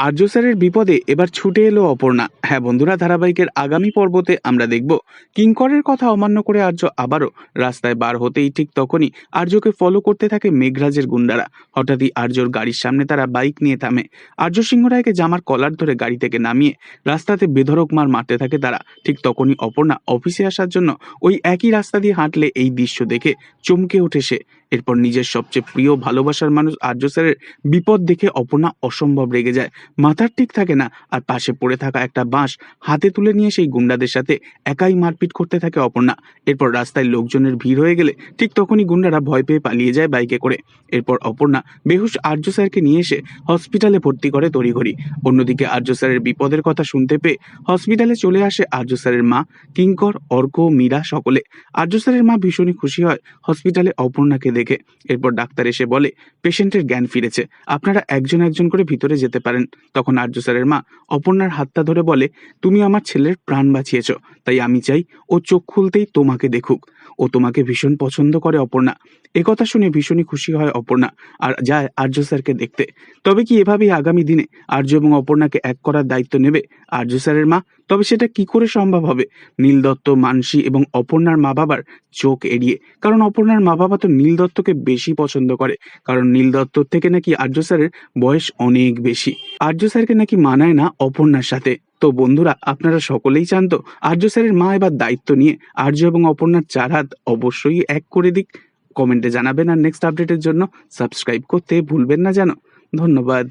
আর্য স্যারের বিপদে এবার ছুটে এলো অপর্ণা। হ্যাঁ বন্ধুরা, ধারাবাহিকের আগামী পর্বতে আমরা দেখব। কিঙ্করের কথা অমান্য করে আর্য আবারও রাস্তায় বার হতেই ঠিক তখনই আর্যকে ফলো করতে থাকে মেঘরাজের গুন্ডারা। হঠাৎই আর্যর গাড়ির সামনে তারা বাইক নিয়ে থামে। আর্য সিংহ রায়কে জামার কলার ধরে গাড়ি থেকে নামিয়ে রাস্তাতে বেধরক মার মারতে থাকে তারা। ঠিক তখনই অপর্ণা অফিসে আসার জন্য ওই একই রাস্তা দিয়ে হাঁটলে এই দৃশ্য দেখে চমকে ওঠে সে। এরপর নিজের সবচেয়ে প্রিয় ভালোবাসার মানুষ আর্য স্যারের বিপদ দেখে অপর্ণা অসম্ভব রেগে যায়। মাথার ঠিক থাকে না, আর পাশে পড়ে থাকা একটা বাঁশ হাতে তুলে নিয়ে সেই গুন্ডাদের সাথে একাই মারপিট করতে থাকে অপর্ণা। এরপর রাস্তায় লোকজনের ভিড় হয়ে গেলে ঠিক তখনই গুন্ডারা ভয় পেয়ে পালিয়ে যায় বাইকে করে। এরপর অপর্ণা বেহুশ আর্য স্যারকে নিয়ে এসে হসপিটালে ভর্তি করে তড়িঘড়ি। অন্যদিকে আর্য স্যারের বিপদের কথা শুনতে পেয়ে হসপিটালে চলে আসে আর্য স্যারের মা, কিঙ্কর, অর্ক, মীরা সকলে। আর্য স্যারের মা ভীষণই খুশি হয় হসপিটালে অপর্ণাকে দেখে এরপর ডাক্তার এসে বলে, পেশেন্টের জ্ঞান ফিরেছে। আপনারা একজন একজন করে ভিতরে যেতে পারেন। তখন আর্য স্যারের মা অপর্ণার হাতটা ধরে বলে, তুমি আমার ছেলের প্রাণ বাঁচিয়েছ, তাই আমি চাই ও চোখ খুলতেই তোমাকে দেখুক। ও তোমাকে ভীষণ পছন্দ করে অপর্ণা। একথা শুনে ভীষণই খুশি হয় অপর্ণা আর যায় আর্য স্যারকে দেখতে। তবে কি এভাবেই আগামী দিনে আর্য এবং অপর্ণাকে এক করার দায়িত্ব নেবে আর্য স্যারের মা? তবে সেটা কি করে সম্ভব হবে? নীল দত্ত মানসী এবং অপর্ণার মা বাবার চোখ এড়িয়ে। কারণ অপর্ণার মা বাবা তো নীল দত্তকে বেশি পছন্দ করে। কারণ নীল দত্তর থেকে নাকি আর্য স্যারের বয়স অনেক বেশি। আর্য স্যারকে নাকি মানায় না অপর্ণার সাথে। তো বন্ধুরা, আপনারা সকলেই চান তো আর্য স্যারের মা এবার দায়িত্ব নিয়ে আর্য এবং অপর্ণার চার হাত অবশ্যই এক করে দিক। কমেন্টে জানাবেন আর নেক্সট আপডেটের জন্য সাবস্ক্রাইব করতে ভুলবেন না যেন। ধন্যবাদ।